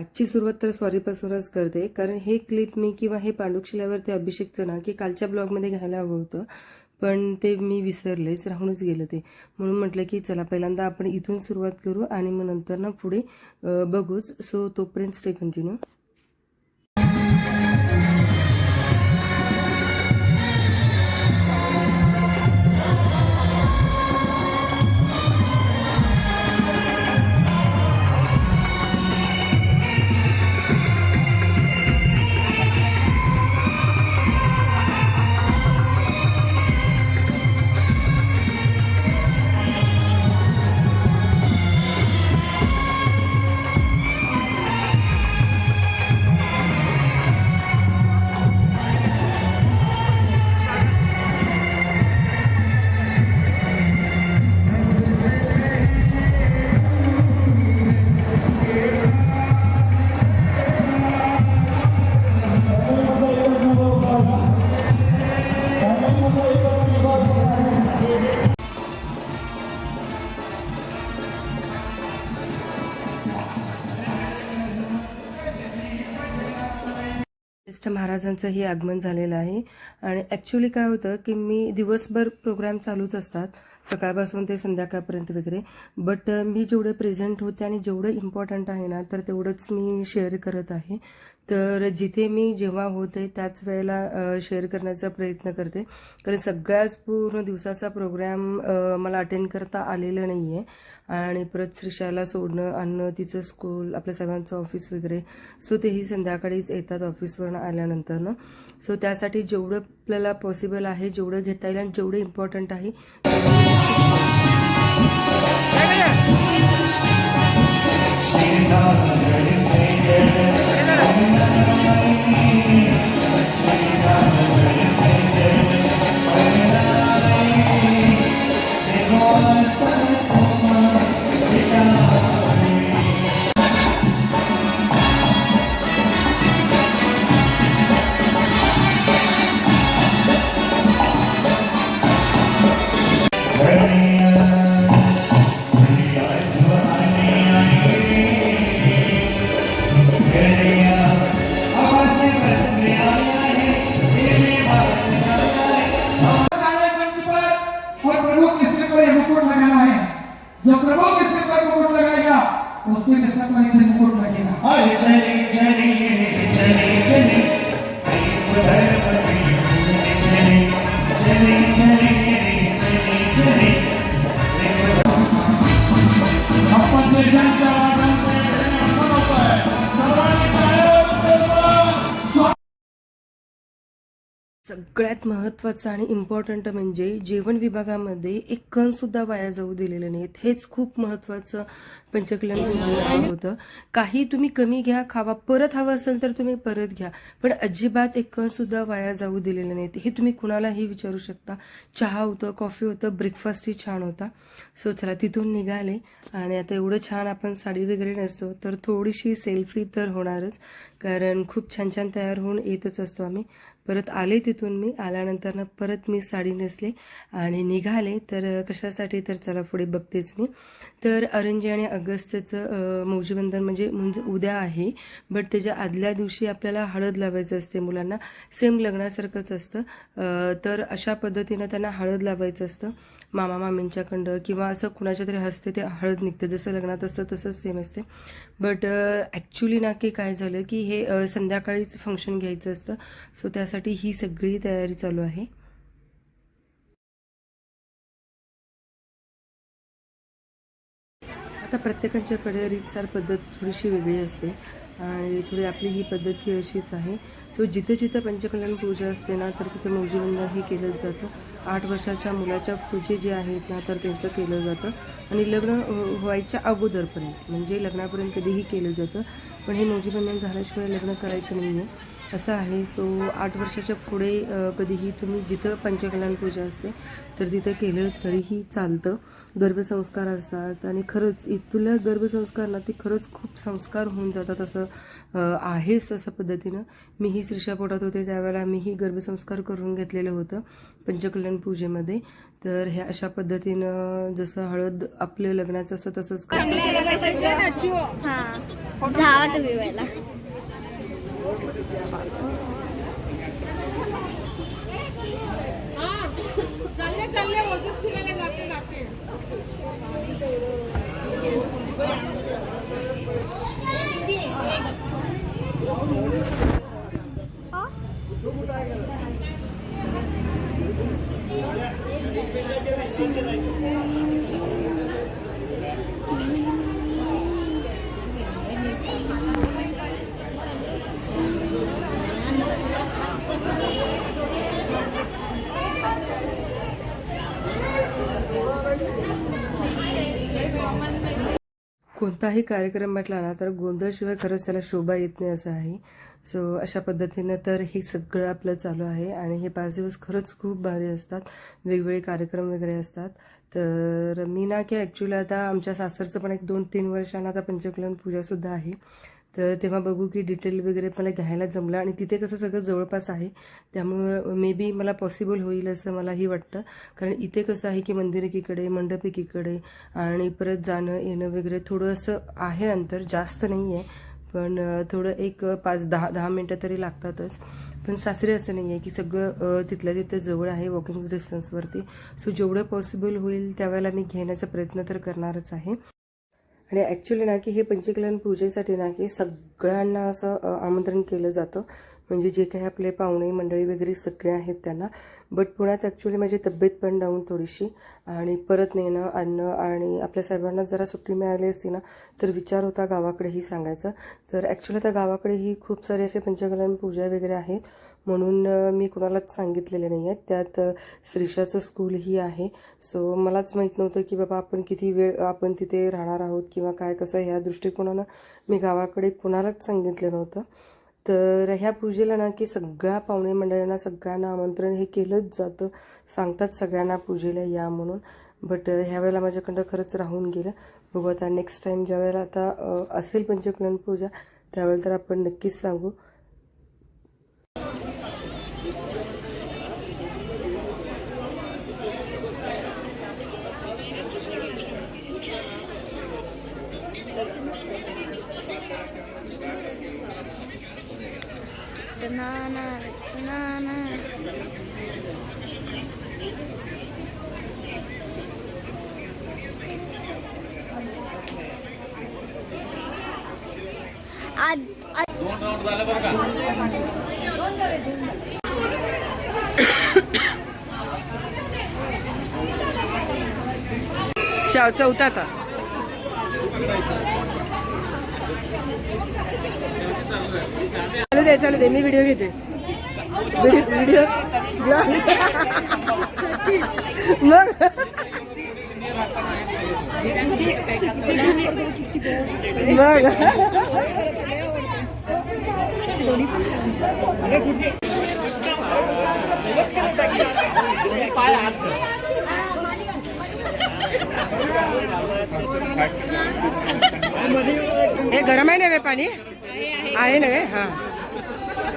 आजची सुरुवात तर सॉरीपासूनच करते. कारण हे क्लिप मी किंवा हे पांडुक्षिल्यावर ते अभिषेकचं ना की कालच्या ब्लॉगमध्ये घ्यायला हवं होतं. पण ते मी विसरलेच राहूनच गेलं ते. म्हणून म्हटलं की चला पहिल्यांदा आपण इथून सुरुवात करू आणि मग नंतर ना पुढे बघूच. सो तोपर्यंत स्टे कंटिन्यू ज्येष्ठ महाराजांचंही आगमन झालेलं आहे. आणि ॲक्च्युली काय होतं की मी दिवसभर प्रोग्राम चालूच असतात. सकाळपासून ते संध्याकाळपर्यंत वगैरे. बट मी जेवढे प्रेझेंट होते आणि जेवढं इम्पॉर्टंट आहे ना तर तेवढंच मी शेअर करत आहे. तर जिथे मी जेव्हा होते त्याच वेळेला शेअर करण्याचा प्रयत्न करते. कारण सगळ्याच पूर्ण दिवसाचा प्रोग्राम मला अटेंड करता आलेला नाही आहे आणि परत श्रीशाला सोडणं आणणं तिचं स्कूल आपल्या सर्वांचं ऑफिस वगैरे. सो तेही संध्याकाळीच येतात ऑफिसवरून आल्यानंतरनं सो त्यासाठी जेवढं आपल्याला पॉसिबल आहे जेवढं घेता येईल आणि जेवढं इम्पॉर्टंट आहे काले सगळ्यात महत्त्वाचं आणि इम्पॉर्टंट म्हणजे जेवण विभागामध्ये एक कण सुद्धा वाया जाऊ दिलेले नाहीत. हेच खूप महत्त्वाचं पंचकल्याण योजना होतं. काही तुम्ही कमी घ्या खावा. परत हवं असेल तर तुम्ही परत घ्या. पण अजिबात एक कण सुद्धा वाया जाऊ दिलेले नाहीत. हे तुम्ही कुणालाही विचारू शकता. चहा होतं कॉफी होतं ब्रेकफास्टही छान होता. सो चला तिथून निघाले. आणि आता एवढं छान आपण साडी वगैरे नसतो तर थोडीशी सेल्फी तर होणारच. कारण खूप छान छान तयार होऊन येतच असतो आम्ही. परत आले तिथून मी आल्यानंतर ना परत मी साडी नेसले आणि निघाले. तर कशासाठी तर चला पुढे बघतेच मी. तर अरंजी आणि अगस्त्यचं मौजीबंधन म्हणजे म्हणजे उद्या आहे. बट त्याच्या आदल्या दिवशी आपल्याला हळद लावायचं असते मुलांना. सेम लग्नासारखंच असतं. तर अशा पद्धतीनं त्यांना हळद लावायचं असतं. मामा मामींच्याकडं किंवा असं कुणाच्या तरी हस्ते ते हळद निघतं जसं लग्नात असतं तसंच सेम असते बट ॲक्च्युली ना की काय झालं की हे संध्याकाळीच फंक्शन घ्यायचं असतं. सो त्यासाठी ही सगळी तयारी चालू आहे. आता प्रत्येकाच्याकडे रीतसार पद्धत थोडीशी वेगळी असते. आणि थोडी आपली ही पद्धत ही अशीच आहे. सो जिथे जिथं पंचकल्याण पूजा असते ना तर तिथे मौजीबंधन हे केलंच जातं. आठ वर्षाच्या मुलाच्या पूजे जे आहेत ना तर त्यांचं केलं जातं. आणि लग्न हो, व्हायच्या अगोदरपर्यंत म्हणजे लग्नापर्यंत कधीही केलं जातं. पण हे मौजीबंधन झाल्याशिवाय लग्न करायचं नाही आहे असं आहे सो आठ वर्षाच्या पुढे कधीही तुम्ही जिथं पंचकल्याण पूजा असते तर तिथं केलं तरीही चालतं. गर्भसंस्कार असतात आणि खरंच इथल्या गर्भसंस्कार ना ते खरंच खूप संस्कार होऊन जातात असं आहेच असं पद्धतीनं. मीही श्रीशापोटात होते त्यावेळेला मीही गर्भसंस्कार करून घेतलेलं होतं पंचकल्याण पूजेमध्ये. तर ह्या अशा पद्धतीनं जसं हळद आपलं लग्नाचं असं तसंच करतात. हा जावा तुम्ही वेळेला चालले चालले ओजस फिरायला जाते जाते कोणताही कार्यक्रम म्हटला ना तर गोंधळशिवाय खरंच त्याला शोभा येत नाही असं आहे. सो अशा पद्धतीनं तर हे सगळं आपलं चालू आहे आणि हे पाच दिवस खरंच खूप भारी असतात. वेगवेगळे कार्यक्रम वगैरे असतात. तर मी ना की ॲक्च्युली आता आमच्या सासरचं पण एक दोन तीन वर्षांना आता पंचकलन पूजासुद्धा आहे. तर तेव्हा बघू की डिटेल वगैरे मला घ्यायला जमलं. आणि तिथे कसं सगळं जवळपास आहे. त्यामुळं मे बी मला पॉसिबल होईल असं मलाही वाटतं. कारण इथे कसं आहे की मंदिर एकीकडे मंडप एकीकडे आणि परत जाणं येणं वगैरे थोडं असं आहे अंतर. जास्त नाही आहे पण थोडं एक पाच दहा दहा मिनटं तरी लागतातच. पण सासरे असं नाही आहे की सगळं तिथल्या तिथं जवळ आहे वॉकिंग डिस्टन्सवरती सो जेवढं पॉसिबल होईल त्यावेळेला मी घेण्याचा प्रयत्न तर करणारच आहे. आणि ॲक्च्युली ना की हे पंचकल्याण पूजेसाठी ना की सगळ्यांना असं आमंत्रण केलं जातं. म्हणजे जे काही आपले पाहुणे मंडळी वगैरे सगळे आहेत त्यांना. बट पुण्यात ॲक्च्युली माझी तब्येत पण डाऊन थोडीशी. आणि परत नेणं आणणं आणि आपल्या साहेबांना जरा सुट्टी मिळाली असती ना तर विचार होता गावाकडेही सांगायचा. तर ॲक्च्युली आता गावाकडेही खूप सारे असे पंचकल्याण पूजा वगैरे आहेत. म्हणून मी कुणालाच सांगितलेले नाही आहेत त्यात श्रीशाचं स्कूलही आहे. सो मलाच माहीत नव्हतं की बाबा आपण किती वेळ आपण तिथे राहणार आहोत किंवा काय कसं ह्या दृष्टिकोनानं मी गावाकडे कुणालाच सांगितलं नव्हतं. तर ह्या पूजेला ना की सगळ्या पाहुणे मंडळांना सगळ्यांना आमंत्रण हे केलंच जातं. सांगतात सगळ्यांना पूजेला या म्हणून. बट ह्या वेळेला माझ्याकडं खरंच राहून गेलं. बघू आता नेक्स्ट टाईम ज्या वेळेला आता असेल पंचकलन पूजा त्यावेळेला तर आपण नक्कीच सांगू. नाना नाना आज आज- चौथा आता. चालू दे चालू दे मी व्हिडिओ घेते. व्हिडिओ मग? मग? हे गरम आहे नव्हे पाणी? आहे नव्हे हा.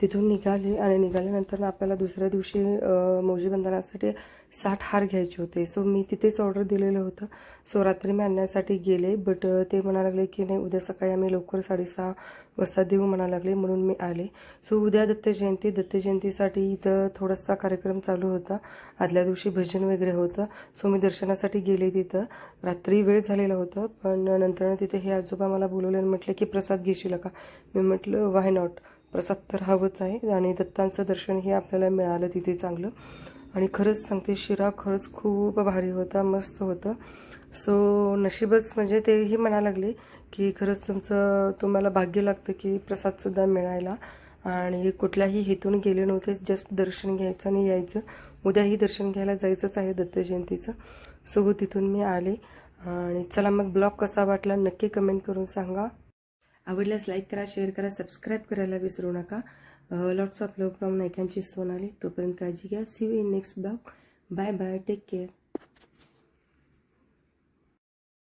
तिथून निघाले आणि निघाल्यानंतर आपल्याला दुसऱ्या दिवशी अ, मौजी बंधनासाठी साठ हार घ्यायचे होते. सो मी तिथेच ऑर्डर दिलेलं होतं. सो रात्री मी आणण्यासाठी गेले बट ते म्हणा लागले की नाही उद्या सकाळी आम्ही लवकर साडेसहा वाजता देऊ म्हणा लागले म्हणून मी आले. सो उद्या दत्त जयंती दत्त जयंतीसाठी इथं थोडासा कार्यक्रम चालू होता. आदल्या दिवशी भजन वगैरे होतं. सो मी दर्शनासाठी गेले तिथं. रात्री वेळ झालेला होतं पण नंतर तिथे हे आजोबा मला बोलवले आणि म्हटले की प्रसाद घेशील का? मी म्हटलं वाय नॉट प्रसाद तर हवंच आहे. आणि दत्तांचं दर्शन हे आपल्याला मिळालं तिथे चांगलं. आणि खरंच सांगते शिरा खरंच खूप भारी होता मस्त होतं. सो नशीबच म्हणजे तेही म्हणायला लागले की खरंच तुमचं तुम्हाला भाग्य लागतं की प्रसादसुद्धा मिळायला. आणि कुठल्याही हेतून गेले नव्हते जस्ट दर्शन घ्यायचं आणि यायचं. उद्याही दर्शन घ्यायला जायचंच आहे दत्त जयंतीचं. सो तिथून मी आले. आणि चला मग ब्लॉग कसा वाटला नक्की कमेंट करून सांगा. आवडल्यास लाईक करा शेअर करा सबस्क्राईब करायला विसरू नका. लॉट्स ऑफ लव फ्रॉम नायकांची सोनाली तोपर्यंत काळजी घ्या. See you in next blog bye bye take care